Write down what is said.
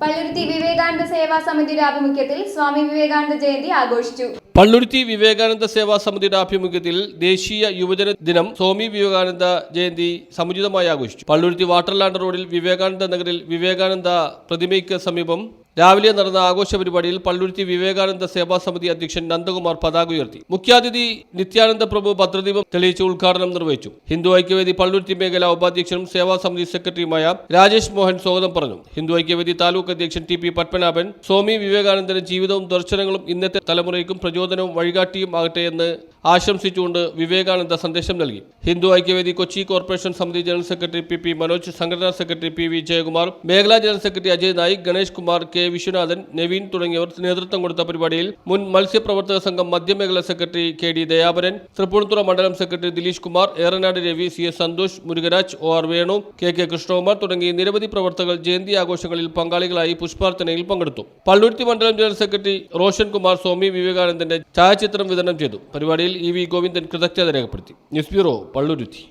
Palluruthy Vivekananda സേവാ സമിതിയുടെ ആഭിമുഖ്യത്തിൽ സ്വാമി വിവേകാനന്ദ ജയന്തി ആഘോഷിച്ചു. പള്ളുരുത്തി വിവേകാനന്ദ സേവാ സമിതിയുടെ ആഭിമുഖ്യത്തിൽ ദേശീയ യുവജന ദിനം സ്വാമി വിവേകാനന്ദ ജയന്തി സമുചിതമായി ആഘോഷിച്ചു. പള്ളുരുത്തി വാട്ടർലാൻഡ് റോഡിൽ വിവേകാനന്ദ നഗറിൽ വിവേകാനന്ദ പ്രതിമയ്ക്ക് സമീപം രാവിലെ നടന്ന ആഘോഷ പരിപാടിയിൽ പള്ളുരുത്തി വിവേകാനന്ദ സേവാ സമിതി അധ്യക്ഷൻ നന്ദകുമാർ പതാക ഉയർത്തി. മുഖ്യാതിഥി നിത്യാനന്ദ പ്രഭു ഭദ്രദീപം തെളിയിച്ച് ഉദ്ഘാടനം നിർവഹിച്ചു. ഹിന്ദു ഐക്യവേദി പള്ളുരുത്തി മേഖല ഉപാധ്യക്ഷനും സേവാ സമിതി സെക്രട്ടറിയുമായ രാജേഷ് മോഹൻ സ്വാഗതം പറഞ്ഞു. ഹിന്ദു ഐക്യവേദി താലൂക്ക് അധ്യക്ഷൻ ടി പി പത്മനാഭൻ സ്വാമി വിവേകാനന്ദന്റെ ജീവിതവും ദർശനങ്ങളും ഇന്നത്തെ തലമുറയ്ക്കും പ്രചോദനവും വഴികാട്ടിയും ആകട്ടെ എന്ന് ആശംസിച്ചുകൊണ്ട് വിവേകാനന്ദ സന്ദേശം നൽകി. ഹിന്ദു ഐക്യവേദി കൊച്ചി കോർപ്പറേഷൻ സമിതി general secretary P P Manoj സംഘടനാ സെക്രട്ടറി പി വി ജയകുമാർ മേഖലാ general secretary Ajay Naik Ganesh Kumar K Viswanathan Naveen തുടങ്ങിയവർ നേതൃത്വം കൊടുത്ത പരിപാടിയിൽ മുൻ മത്സ്യപ്രവർത്തക സംഘം മധ്യമേഖലാ secretary K D Dayaparan Thrippunithura മണ്ഡലം secretary Dileesh Kumar Eranad Ravi C S Santhosh Murugaraj O R Venu K K Krishnakumar തുടങ്ങി നിരവധി പ്രവർത്തകർ ജയന്തി ആഘോഷങ്ങളിൽ പങ്കാളികളായി പുഷ്പാർച്ചനയിൽ പങ്കെടുത്തു. പള്ളുരുത്തി മണ്ഡലം ജനറൽ സെക്രട്ടറി റോഷൻ കുമാർ സ്വാമി വിവേകാനന്ദന്റെ ഛായാചിത്രം വിതരണം ചെയ്തു. പരിപാടിയിൽ ഇ വി ഗോവിന്ദൻ കൃതജ്ഞത രേഖപ്പെടുത്തി. News bureau Palluruthy.